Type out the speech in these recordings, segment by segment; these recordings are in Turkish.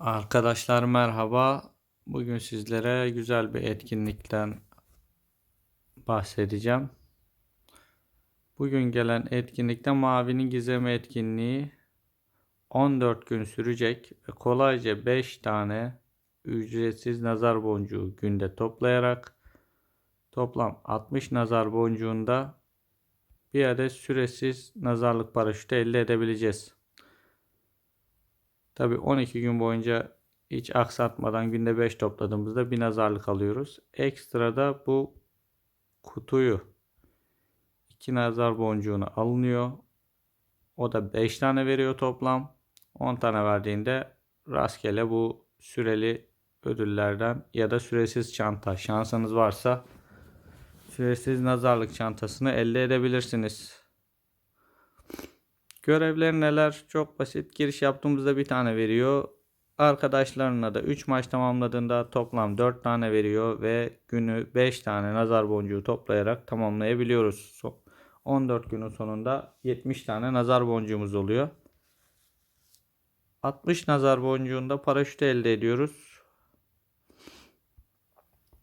Arkadaşlar merhaba. Bugün sizlere güzel bir etkinlikten bahsedeceğim. Bugün gelen etkinlikte Mavinin Gizemi etkinliği 14 gün sürecek ve kolayca 5 tane ücretsiz nazar boncuğu günde toplayarak toplam 60 nazar boncuğunda bir adet süresiz nazarlık paraşütü elde edebileceğiz. Tabi 12 gün boyunca hiç aksatmadan günde 5 topladığımızda bir nazarlık alıyoruz. Ekstrada bu kutuyu 2 nazar boncuğuna alınıyor. O da 5 tane veriyor toplam. 10 tane verdiğinde rastgele bu süreli ödüllerden ya da süresiz çanta şansınız varsa süresiz nazarlık çantasını elde edebilirsiniz. Görevler neler? Çok basit. Giriş yaptığımızda bir tane veriyor. Arkadaşlarına da 3 maç tamamladığında toplam 4 tane veriyor ve günü 5 tane nazar boncuğu toplayarak tamamlayabiliyoruz. 14 günün sonunda 70 tane nazar boncuğumuz oluyor. 60 nazar boncuğunda paraşüt elde ediyoruz.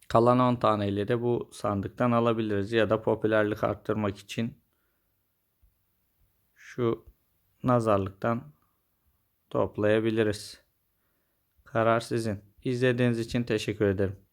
Kalan 10 taneyle de bu sandıktan alabiliriz ya da popülerlik arttırmak için şu nazarlıktan toplayabiliriz. Karar sizin. İzlediğiniz için teşekkür ederim.